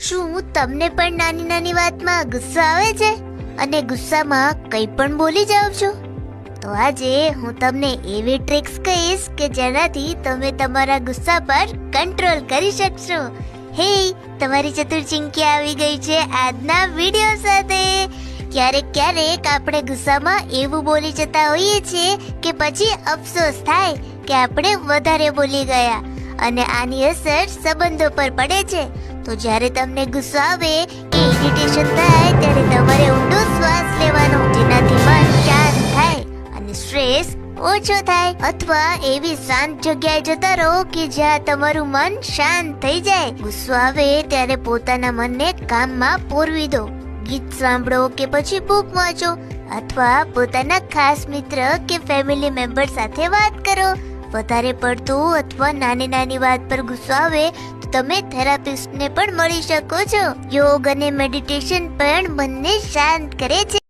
શું તમને પણ નાની નાની વાતમાં ગુસ્સો આવે છે? અને ગુસ્સામાં કંઈ પણ બોલી જાઓ છો? તો આજે હું તમને એવી ટ્રિક્સ કહીશ કે જેનાથી તમે તમારા ગુસ્સા પર કંટ્રોલ કરી શકશો. હે, તમારી ચતુર ચિંકી આવી ગઈ છે આજના વીડિયો સાથે. ક્યારેક ક્યારેક આપણે ગુસ્સામાં એવું બોલી જતા હોઈએ છીએ કે પછી અફસોસ થાય કે આપણે વધારે બોલી ગયા. અને આની અસર સંબંધો પર પડે છે. તો જ્યારે તમને ગુસ્સો આવે કે ઇરિટેશન થાય, ત્યારે તમારે ઊંડો શ્વાસ લેવાનો જેનાથી મન શાંત થાય અને સ્ટ્રેસ ઓછો થાય. અથવા એવી શાંત જગ્યાએ જતા રહો કે જ્યાં તમારું મન શાંત થઈ જાય. ગુસ્સો આવે ત્યારે પોતાના મનને કામમાં પોરવી દો. ગીત સાંભળો કે પછી બુક વાંચો. અથવા પોતાના ખાસ મિત્ર કે ફેમિલી મેમ્બર સાથે વાત કરો. વધારે પડતું અથવા નાની નાની વાત પર ગુસ્સો આવે, તો તમે થેરાપિસ્ટને પણ મળી શકો છો. યોગ અને મેડિટેશન પણ મનને શાંત કરે છે.